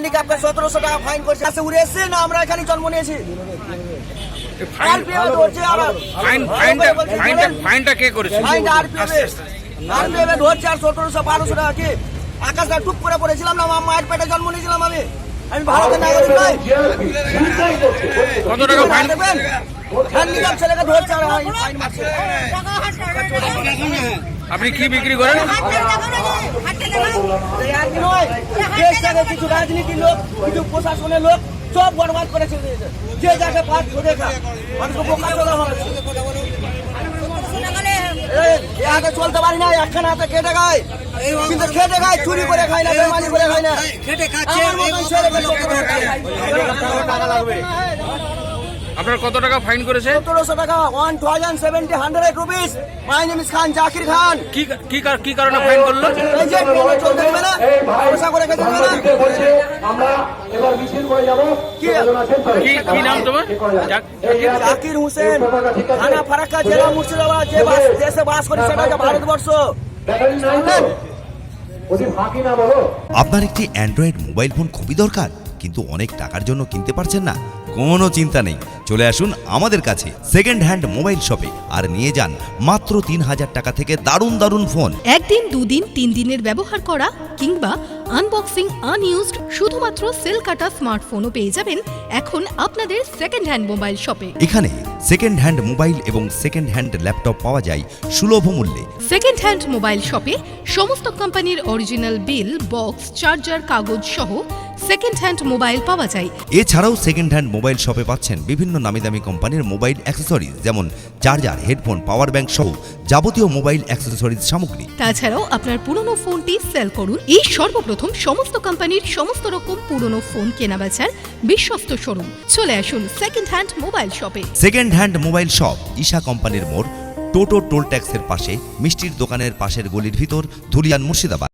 হ্যান্ডিক্যাপকে সতেরোশো টাকা ফাইন করছে। আসে উড়ে এসছে না আমরা এখানে জন্ম নিয়েছি? RPF এ ধরছে আবার। ফাইন ভালো ফাইনটা করে বলছি, ফাইনটা বলেন। ফাইনটা কে করেছে? ফাইনটা RPF এ। ধরছে আর সতেরোশো বারোশো টাকা কি? আকাশটা টুক করে পড়েছিলাম না আমার মায়ের পেটে জন্ম নিয়েছিলাম আমি। আমি ভারতের নাগরিক নই। কত টাকা ফাইন হ্যান্ডিক্যাপ ছেলেকে ধরছে আর ফাইন মারছে। আপনি কি বিক্রি করেন? থেকে কিছু রাজনীতির লোক কিছু প্রশাসনের লোক সব বরবাদ করে ছেড়ে দিয়েছে যে যাকে পাঁচ ধরে খা মানুষকে বোকা চলা হচ্ছে এই, চলতে পারি না একখানে হাতে খেটে খায়। কিন্তু খেটে খায় চুরি করে খায় না বেমানি করে খায় না। আপনার কত টাকা ফাইন করেছে? সতেরোশো টাকা one thousand seventy hundred rupees my name is Khan Zakir Khan. কি কি কারণে ফাইন করল? যে চলতে না। পয়সা করে খেতে আমরা এবার মিছিল করে যাব। কি? কি কি নাম তোমার? জাকির? হোসেন থানা ফারাক্কা জেলা মুর্শিদাবাদ যে বাস দেশে বাস করি সেটা হচ্ছে ভারতবর্ষ? ওদের ফাঁকি না বলো? আপনার একটি অ্যান্ড্রয়েড মোবাইল ফোন খুবই দরকার কিন্তু অনেক টাকার জন্য কিনতে পারছেন না। কোনো চিন্তা নেই। চলে আসুন আমাদের কাছে সেকেন্ড হ্যান্ড মোবাইল শপে আর নিয়ে যান মাত্র তিন হাজার টাকা থেকে দারুণ দারুণ ফোন একদিন দুদিন তিন দিনের ব্যবহার করা কিংবা আনবক্সিং আনইউজড শুধুমাত্র সেল কাটা স্মার্টফোনও পেয়ে যাবেন এখন আপনাদের সেকেন্ড হ্যান্ড মোবাইল শপে এখানে সেকেন্ড হ্যান্ড মোবাইল এবং সেকেন্ড হ্যান্ড ল্যাপটপ পাওয়া যায় সুলভ মূল্যে। সেকেন্ড হ্যান্ড মোবাইল শপে সমস্ত কোম্পানির অরিজিনাল বিল বক্স চার্জার কাগজ সহ সেকেন্ড হ্যান্ড মোবাইল পাওয়া যায়। এছাড়াও সেকেন্ড হ্যান্ড মোবাইল শপে পাচ্ছেন বিভিন্ন নামি দামি কোম্পানির মোবাইল অ্যাক্সেসরিজ যেমন চার্জার হেডফোন পাওয়ার ব্যাংক সহ যাবতীয় মোবাইল অ্যাক্সেসরিজ সামগ্রী। তাছাড়াও আপনার পুরনো ফোনটি সেল করুন। এই সর্বপ্রথম সমস্ত কোম্পানির সমস্ত রকম পুরনো ফোন কেনাবেচার বিশ্বস্ত শোরুম। চলে আসুন সেকেন্ড হ্যান্ড মোবাইল শপে second hand mobile shop Isha কোম্পানির মোড় টোটো টোল ট্যাক্সের পাশে মিষ্টির দোকানের পাশের গলির ভিতর ধুলিয়ান মুর্শিদাবাদ।